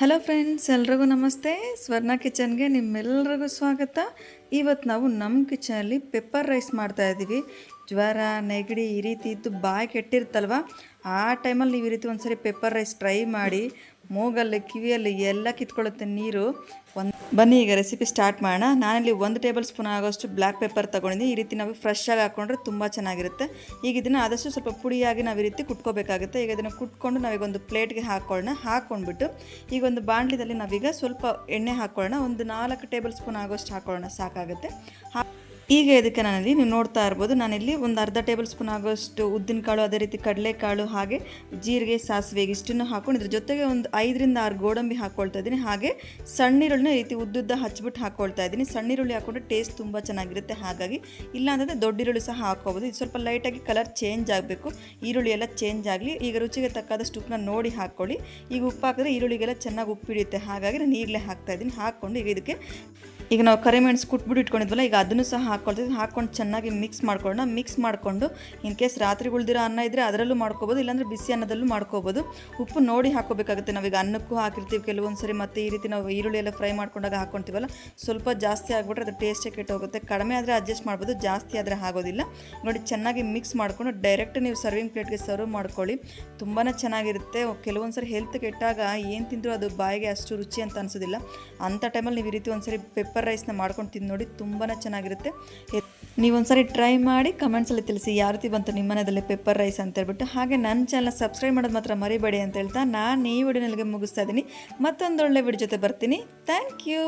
Hello friends ಎಲ್ರಿಗೂ ನಮಸ್ತೆ. ಸ್ವರ್ಣ ಕಿಚನ್ಗೆ ನಿಮ್ಮೆಲ್ಲರಿಗೂ ಸ್ವಾಗತ. ಇವತ್ತು ನಾವು ನಮ್ಮ ಕಿಚನಲ್ಲಿ ಪೆಪ್ಪರ್ ರೈಸ್ ಮಾಡ್ತಾಯಿದ್ದೀವಿ ಜ್ವರ, ನೆಗಡಿ ಈ ರೀತಿ ಇದ್ದು ಬಾಯಿ ಕೆಟ್ಟಿರ್ತಲ್ವ ಆ ಟೈಮಲ್ಲಿ ನೀವು ಈ ರೀತಿ ಒಂದು ಸರಿ ಪೆಪ್ಪರ್ ರೈಸ್ ಟ್ರೈ ಮಾಡಿ ಮೂಗಲ್ಲಿ, ಕಿವಿಯಲ್ಲಿ ಎಲ್ಲ ಕಿತ್ಕೊಳ್ಳುತ್ತೆ ನೀರು. ಒಂದು ಬನ್ನಿ, ಈಗ ರೆಸಿಪಿ ಸ್ಟಾರ್ಟ್ ಮಾಡೋಣ. ನಾನಿಲ್ಲಿ ಒಂದು ಟೇಬಲ್ ಸ್ಪೂನ್ ಆಗೋಷ್ಟು ಬ್ಲ್ಯಾಕ್ ಪೆಪ್ಪರ್ ತೊಗೊಂಡಿದ್ದೀನಿ. ಈ ರೀತಿ ನಾವು ಫ್ರೆಶ್ ಆಗಿ ಹಾಕೊಂಡ್ರೆ ತುಂಬ ಚೆನ್ನಾಗಿರುತ್ತೆ. ಈಗ ಇದನ್ನು ಆದಷ್ಟು ಸ್ವಲ್ಪ ಪುಡಿಯಾಗಿ ನಾವು ಈ ರೀತಿ ಕುಟ್ಕೋಬೇಕಾಗುತ್ತೆ. ಈಗ ಇದನ್ನು ಕುಟ್ಕೊಂಡು ನಾವೀಗ ಒಂದು ಪ್ಲೇಟ್ಗೆ ಹಾಕ್ಕೊಳ್ಳೋಣ ಹಾಕ್ಕೊಂಡ್ಬಿಟ್ಟು ಈಗ ಒಂದು ಬಾಣಲಿದಲ್ಲಿ ನಾವೀಗ ಸ್ವಲ್ಪ ಎಣ್ಣೆ ಹಾಕ್ಕೊಳ್ಳೋಣ ಒಂದು ನಾಲ್ಕು ಟೇಬಲ್ ಸ್ಪೂನ್ ಆಗೋಷ್ಟು ಹಾಕ್ಕೊಳ್ಳೋಣ ಸಾಕಾಗುತ್ತೆ. ಈಗ ಇದಕ್ಕೆ ನಾನಲ್ಲಿ ನೀವು ನೋಡ್ತಾ ಇರ್ಬೋದು, ನಾನಿಲ್ಲಿ ಒಂದು ಅರ್ಧ ಟೇಬಲ್ ಸ್ಪೂನ್ ಆಗೋಷ್ಟು ಉದ್ದಿನಕಾಳು ಅದೇ ರೀತಿ ಕಡಲೆಕಾಳು ಹಾಗೆ ಜೀರಿಗೆ, ಸಾಸಿವೆ ಇಷ್ಟನ್ನು ಹಾಕೊಂಡು ಇದ್ರ ಜೊತೆಗೆ ಒಂದು ಐದರಿಂದ ಆರು ಗೋಡಂಬಿ ಹಾಕ್ಕೊಳ್ತಾ ಇದ್ದೀನಿ. ಹಾಗೆ ಸಣ್ಣೀರುಳ್ಳಿನ ಈ ರೀತಿ ಉದ್ದುದ್ದ ಹಚ್ಬಿಟ್ಟು ಹಾಕ್ಕೊಳ್ತಾ ಇದ್ದೀನಿ. ಸಣ್ಣೀರುಳ್ಳಿ ಹಾಕೊಂಡ್ರೆ ಟೇಸ್ಟ್ ತುಂಬ ಚೆನ್ನಾಗಿರುತ್ತೆ. ಹಾಗಾಗಿ ಇಲ್ಲ ಅಂತಂದರೆ ದೊಡ್ಡ ಈರುಳ್ಳಿ ಸಹ ಹಾಕ್ಕೋಬೋದು. ಇದು ಸ್ವಲ್ಪ ಲೈಟಾಗಿ ಕಲರ್ ಚೇಂಜ್ ಆಗಬೇಕು. ಈರುಳ್ಳಿ ಎಲ್ಲ ಚೇಂಜ್ ಆಗಲಿ, ಈಗ ರುಚಿಗೆ ತಕ್ಕಾದಷ್ಟು ಉಪ್ಪನ್ನ ನೋಡಿ ಹಾಕ್ಕೊಳ್ಳಿ. ಈಗ ಉಪ್ಪು ಹಾಕಿದ್ರೆ ಈರುಳ್ಳಿಗೆಲ್ಲ ಚೆನ್ನಾಗಿ ಉಪ್ಪು ಹಿಡಿಯುತ್ತೆ ಹಾಗಾಗಿ ನಾನು ಈಗಲೇ ಹಾಕ್ತಾ ಇದ್ದೀನಿ. ಹಾಕ್ಕೊಂಡು ಈಗ ಇದಕ್ಕೆ ಈಗ ನಾವು ಕರಿಮೆಣಸು ಕುಟ್ಬಿಟ್ಟು ಇಟ್ಕೊಂಡಿದ್ವಲ್ಲ, ಈಗ ಅದನ್ನು ಸಹ ಹಾಕ್ಕೊಳ್ತೀವಿ ಹಾಕ್ಕೊಂಡು ಚೆನ್ನಾಗಿ ಮಿಕ್ಸ್ ಮಾಡ್ಕೊಳ್ಳೋಣ. ಮಿಕ್ಸ್ ಮಾಡಿಕೊಂಡು ಇನ್ ಕೇಸ್ ರಾತ್ರಿ ಉಳಿದಿರೋ ಅನ್ನ ಇದ್ದರೆ ಅದರಲ್ಲೂ ಮಾಡ್ಕೋಬೋದು, ಇಲ್ಲಾಂದರೆ ಬಿಸಿ ಅನ್ನದಲ್ಲೂ ಮಾಡ್ಕೋಬೋದು. ಉಪ್ಪು ನೋಡಿ ಹಾಕೋಬೇಕಾಗುತ್ತೆ ನಾವೀಗ ಅನ್ನಕ್ಕೂ ಹಾಕಿರ್ತೀವಿ. ಕೆಲವೊಂದು ಸರಿ ಮತ್ತು ಈ ರೀತಿ ನಾವು ಈರುಳ್ಳಿ ಎಲ್ಲ ಫ್ರೈ ಮಾಡ್ಕೊಂಡಾಗ ಹಾಕ್ಕೊಂತೀವಲ್ಲ, ಸ್ವಲ್ಪ ಜಾಸ್ತಿ ಆಗಿಬಿಟ್ರೆ ಅದು ಟೇಸ್ಟೇ ಕೆಟ್ಟೋಗುತ್ತೆ. ಕಡಿಮೆ ಆದರೆ ಅಡ್ಜಸ್ಟ್ ಮಾಡ್ಬೋದು, ಜಾಸ್ತಿ ಆದರೆ ಆಗೋದಿಲ್ಲ. ನೋಡಿ, ಚೆನ್ನಾಗಿ ಮಿಕ್ಸ್ ಮಾಡಿಕೊಂಡು ಡೈರೆಕ್ಟ್ ನೀವು ಸರ್ವಿಂಗ್ ಪ್ಲೇಟ್ಗೆ ಸರ್ವ್ ಮಾಡ್ಕೊಳ್ಳಿ. ತುಂಬಾ ಚೆನ್ನಾಗಿರುತ್ತೆ. ಕೆಲವೊಂದು ಸರಿ ಹೆಲ್ತ್ ಕೆಟ್ಟಾಗ ಏನು ತಿಂದರೂ ಅದು ಬಾಯಿಗೆ ಅಷ್ಟು ರುಚಿ ಅಂತ ಅನಿಸೋದಿಲ್ಲ. ಅಂಥ ಟೈಮಲ್ಲಿ ನೀವು ಈ ರೀತಿ ಒಂದ್ಸರಿ ಪೆಪ್ಪರ್ ರೈಸ್ನ ಮಾಡ್ಕೊಂಡು ತಿಂದು ನೋಡಿ ತುಂಬಾ ಚೆನ್ನಾಗಿರುತ್ತೆ. ನೀವೊಂದ್ಸರಿ ಟ್ರೈ ಮಾಡಿ ಕಮೆಂಟ್ಸಲ್ಲಿ ತಿಳಿಸಿ ಯಾವ ರೀತಿ ಬಂತು ನಿಮ್ಮ ಮನೆಯಲ್ಲಿ ಪೆಪ್ಪರ್ ರೈಸ್ ಅಂತ ಹೇಳ್ಬಿಟ್ಟು. ಹಾಗೆ ನನ್ನ ಚಾನಲ್ ಸಬ್ಸ್ಕ್ರೈಬ್ ಮಾಡೋದು ಮಾತ್ರ ಮರಿಬೇಡಿ ಅಂತ ಹೇಳ್ತಾ ನಾನು ಈ ವಿಡಿಯೋನಲ್ಲಿಗೆ ಮುಗಿಸ್ತಾ ಇದ್ದೀನಿ. ಮತ್ತೊಂದೊಳ್ಳೆ ವಿಡಿಯೋ ಜೊತೆ ಬರ್ತೀನಿ. Thank you